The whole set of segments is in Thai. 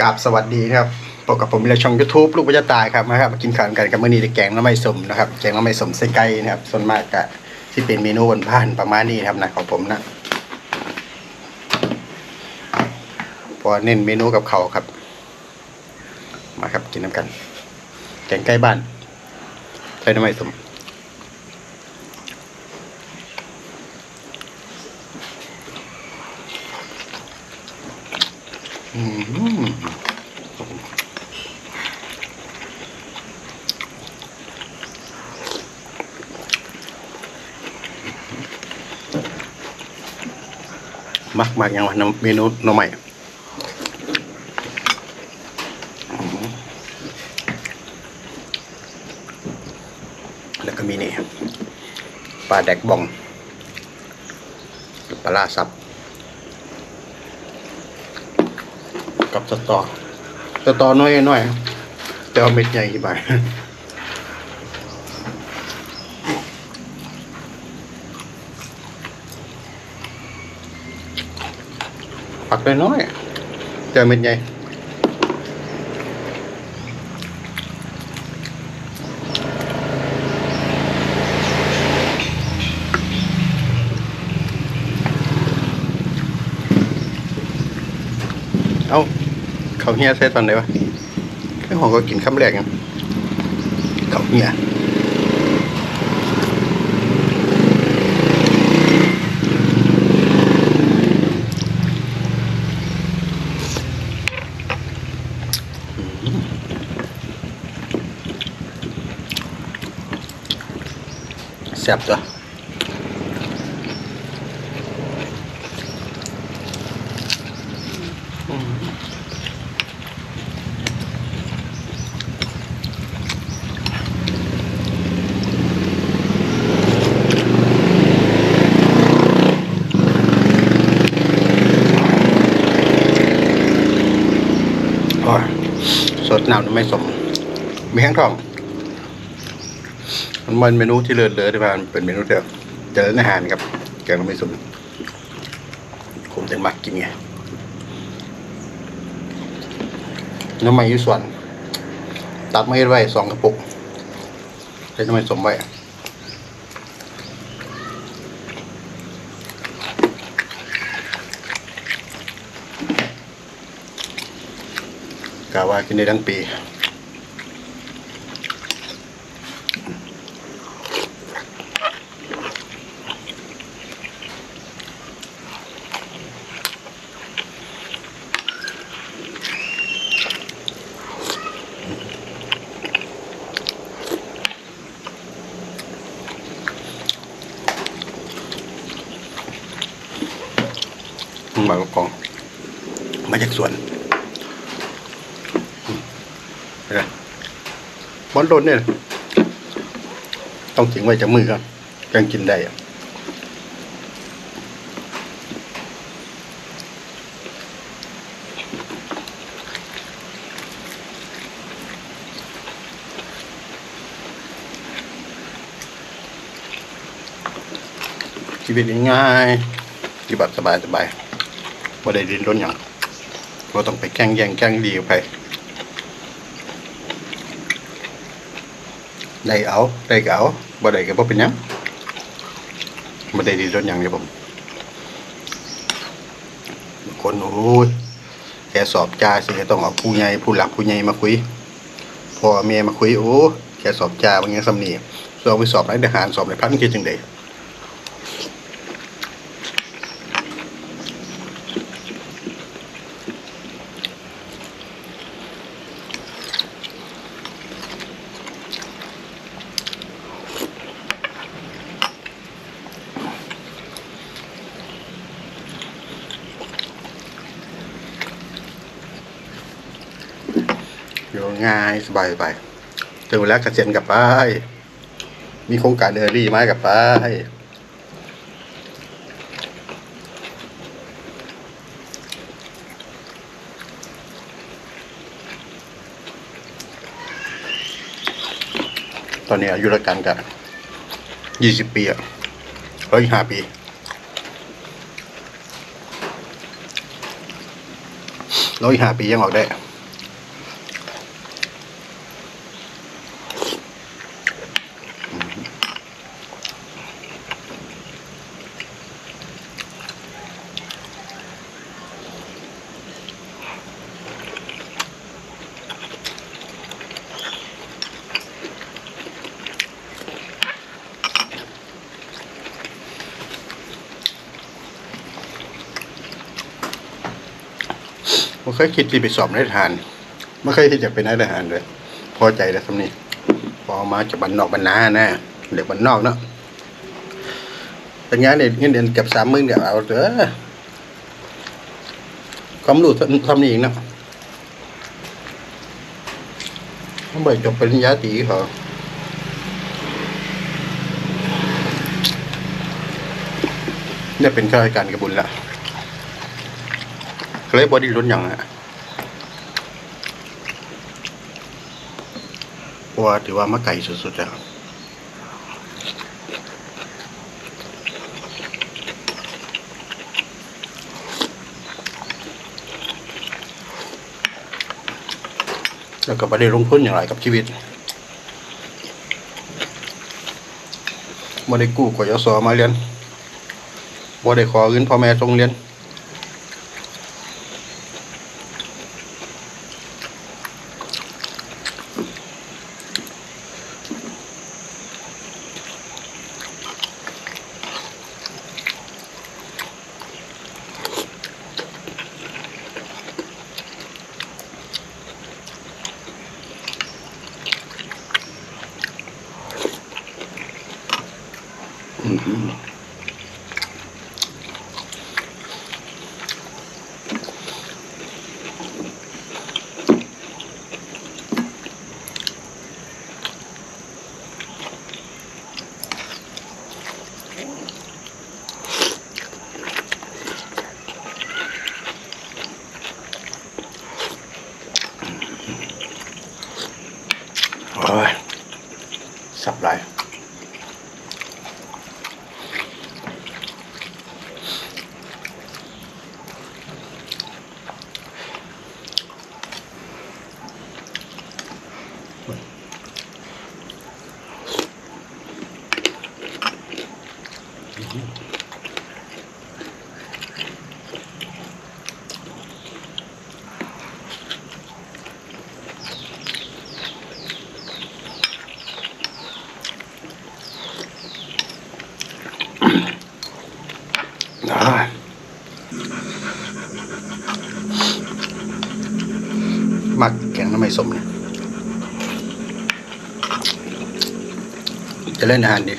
กราบสวัสดีครับพบกับผมในช่อง YouTube ลูกพระเจ้าตายครับนะครับมากินข้าวกันกับมื้อนี้ได้แกงน้ำไม้สมนะครับแกงน้ำไม้สมไส้ไก่นะครับ ส่วนมากก็ที่เป็นเมนูบนบ้านประมาณนี้ครับนะของผมนะพอเน้นเมนูกับเขาครับ มาครับกินน้ำกัน แกงใกล้บ้านใส่น้ำไม้สม มักมากยังวะน้ำเมนูน่อใหม่แล้วก็มีนี่ปลาแดกบองปลาลาซับ กับสตอสตอน้อยน้อยแต่เอาเม็ดใหญ่กี่บผักน้อยแต่เอาเม็ดใหญ่เอา เขาเฮียใส่ตอนไหนวะไอ้หองก็กินคำแรกยังเขาเฮียแซ่บจ้ะโอ้ย สดน้ำไม่สม มีแห้งทอง มันเป็นเมนูที่เลิศเลอที่ผ่านเป็นเมนูเดียวเจริญอาหารครับ แกงไม่สมผมจะมักกินไงน้ำมันยี่ส่วน ตัดไม่ไว้สองกระปุกใช้น้ำมันสมไว้ กาว่ากินได้ทั้งปีมากกองมาจากสวนเหมบอลโดนเนี่ยต้องถึงไว้จากมือครับยังกินได้อะชีวิตง่ายๆอยู่แบบสบายสบายๆบ่ได้ดินร้นอย่างเราต้องไปแกล้งแย่งแกล้งดีไป ได้เอาได้ก็เอาบ่ได้ก็บ่เป็นหยังบ่ได้ดินร้นยังเลยผมคนโอ้ยแค่สอบจ่าสิต้องเอาผู้ใหญ่ผู้หลักผู้ใหญ่มาคุยพ่อแม่มาคุยโอ้แค่สอบจ่าบางอย่างสำนีสอบไปสอบในทหารสอบในพันกี่จังได ง่ายสบายไปถึงเวลาเกษียณกลับไป มีโครงการเดอรี่มากับไปตอนนี้อายุรกันกันยี่สิบปีอะร้อยห้าปี ร้อยห้าปียังออกได้ ไม่เคยคิดที่ไปสอบนายทหารไม่เคยที่จะเป็นนายทหารเลย พอใจแล้วสำนี้พอมาจากบ้านนอกบ้านนาแน่เด็กบ้านนอกเนาะเป็นงานเนี่ยเงินเดือนเก็บสามหมื่นเดี๋ยวเอาเถอะความรู้ทำนี่เองเนาะต้องไปจบปริญญาตรีเขาเนี่ยเป็นข้าราชการกระบุญละ เคยบอดี้ล้นอย่างฮะเพราะว่าถือว่ามาไก่สุดๆแล้วแล้วก็ไม่ได้ลงทุนอย่างไรกับชีวิตไม่ได้กู้กยศมาเรียนไม่ได้ขอเงินพ่อแม่ส่งเรียน โอ้ย สับไรอ่า มักแกงน้ำไม่สมเนี่ยจะเล่นอาหารดี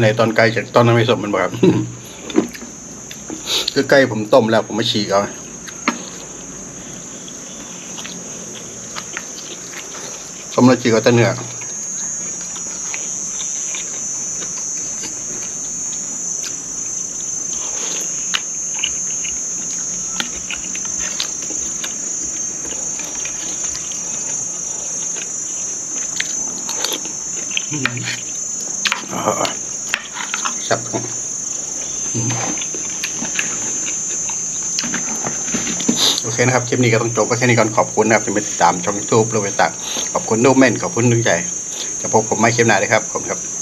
ไหนตอนไก่จากตอนน้ำไม่สมมันบอกครับคือไก่ผมต้มแล้วผมมาฉีกเอาผมมาฉีกเอาแต่เนื้ออ่า สับโอเคนะครับ คลิปนี้ก็ต้องจบไปแค่นี้ก่อนขอบคุณนะครับที่มาติดตามช่องยูทูบโรเบตักขอบคุณโนเมนขอบคุณนึกใจจะพบผมไม่คลิปหน้าเลยครับ ขอบคุณครับ